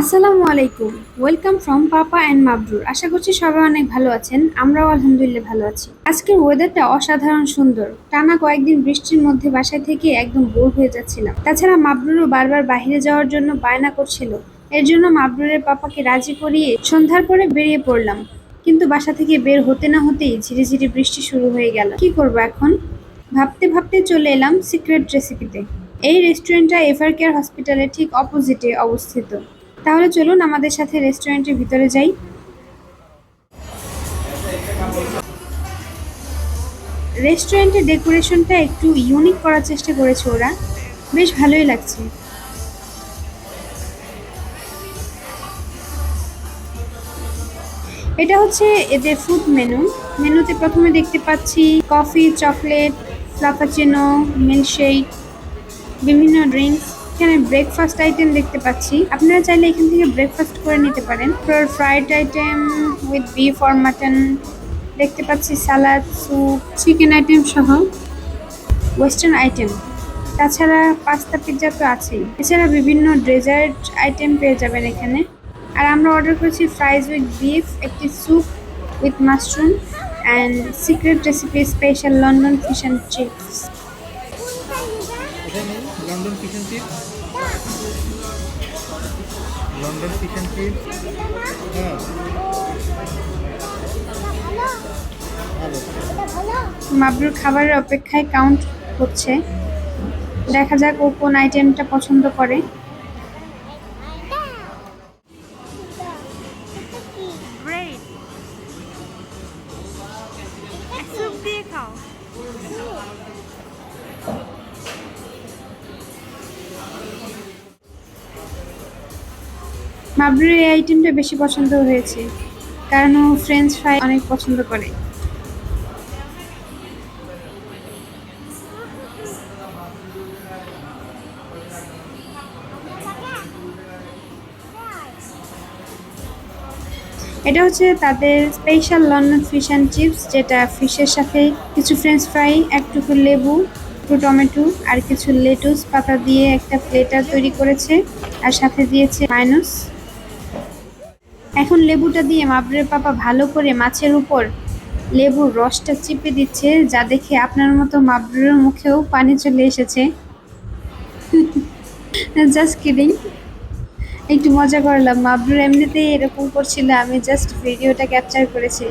আসসালামু আলাইকুম। Welcome from papa and Mabrur আশা করছি সবাই অনেক ভালো আছেন। আমরাও আলহামদুলিল্লাহ ভালো আছি। আজকের ওয়েদারটা অসাধারণ সুন্দর। টানা কয়েকদিন বৃষ্টির মধ্যে বাসায় থেকে একদম বোর হয়ে যাচ্ছিলাম। তাছাড়া মাবরুরও বারবার বাইরে যাওয়ার জন্য বায়না করছিল। এর জন্য মাবরুরের পাপাকে রাজি করিয়ে সন্ধ্যার পরে বেরিয়ে পড়লাম। কিন্তু বাসা থেকে বের হতে না হতেই ঝিরি ঝিরি বৃষ্টি শুরু হয়ে গেল। কি করব এখন? ভাবতে ভাবতে চলে এলাম সিক্রেট রেসিপিতে এই রেস্টুরেন্টটা এভার কেয়ার হসপিটালের ঠিক অপোজিটে অবস্থিত। তাহলে চলুন আমাদের সাথে রেস্টুরেন্টের ভিতরে যাই। রেস্টুরেন্টের ডেকোরেশনটা একটু ইউনিক করার চেষ্টা করেছে ওরা। বেশ ভালোই লাগছে। এটা হচ্ছে এদের ফুড মেনু মেনুতে প্রথমে দেখতে পাচ্ছি কফি চকলেট ফ্লাপাচিনো মিল্কশেক বিভিন্ন ড্রিঙ্কস এখানে ব্রেকফাস্ট আইটেম দেখতে পাচ্ছি। আপনারা চাইলে এখান থেকে ব্রেকফাস্ট করে নিতে পারেন। Fried item with beef or mutton দেখতে পাচ্ছি সালাদ স্যুপ চিকেন আইটেম সহ ওয়েস্টার্ন আইটেম তাছাড়া পাস্তা পিৎজা তো আছেই। এছাড়া বিভিন্ন ডেজার্ট আইটেম পেয়ে যাবেন এখানে। আর আমরা অর্ডার করেছি ফ্রাইজ উইথ বিফ একটি soup with mushroom and secret recipe special London fish and chips London fish and chips London fish and chips হ্যাঁ। মাবরুর খাবারের অপেক্ষায় কাউন্ট হচ্ছে। দেখা যাক ও কোন আইটেমটা পছন্দ করে। মাবরুর এই আইটেমটা বেশি পছন্দ হয়েছে, কারণ ও ফ্রেঞ্চ ফ্রাই অনেক পছন্দ করে। এটা হচ্ছে তাদের special London fish and chips যেটা ফিশের সাথে কিছু ফ্রেঞ্চ ফ্রাই একটুকু লেবু একটু টমেটো, আর কিছু লেটুস পাতা দিয়ে একটা প্লেটার তৈরি করেছে, আর সাথে দিয়েছে মাইনস এখন লেবুটা দিয়ে মাবরের পাপা ভালো করে মাছের উপর লেবুর রসটা চিপে দিচ্ছে, যা দেখে আপনার মতো মাবরুরের মুখেও পানি চলে এসেছে। জাস্ট কিডিং একটু মজা করলাম। মাবরুর এমনিতেই এরকম করছিল, আমি জাস্ট ভিডিওটা ক্যাপচার করেছি।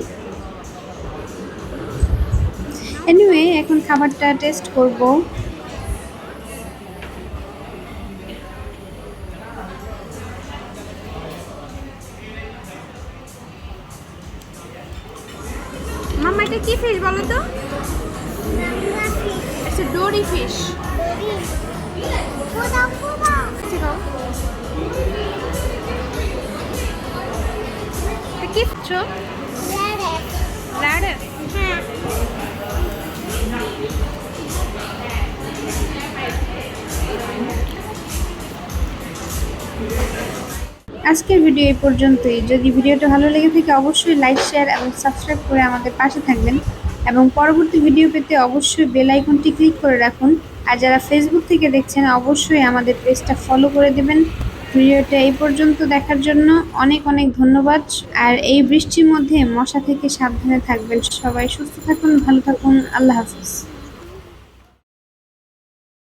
এনিওয়ে এখন খাবারটা টেস্ট করব। কি ফিশ বলো তো? একটা ডোরি ফিশ কি খাচ্ছো? ল্যাডার হ্যাঁ। আজকের ভিডিও এই পর্যন্তই। যদি ভিডিওটা ভালো লেগে থাকে, অবশ্যই লাইক শেয়ার এবং সাবস্ক্রাইব করে আমাদের পাশে থাকবেন এবং পরবর্তী ভিডিও পেতে অবশ্যই বেল আইকনটি ক্লিক করে রাখুন। আর যারা ফেসবুক থেকে দেখছেন, অবশ্যই আমাদের পেজটা ফলো করে দেবেন। ভিডিওটা এই পর্যন্ত দেখার জন্য অনেক অনেক ধন্যবাদ। আর এই বৃষ্টির মধ্যে মশা থেকে সাবধানে থাকবেন সবাই। সুস্থ থাকুন, ভালো থাকুন। আল্লাহ হাফিজ।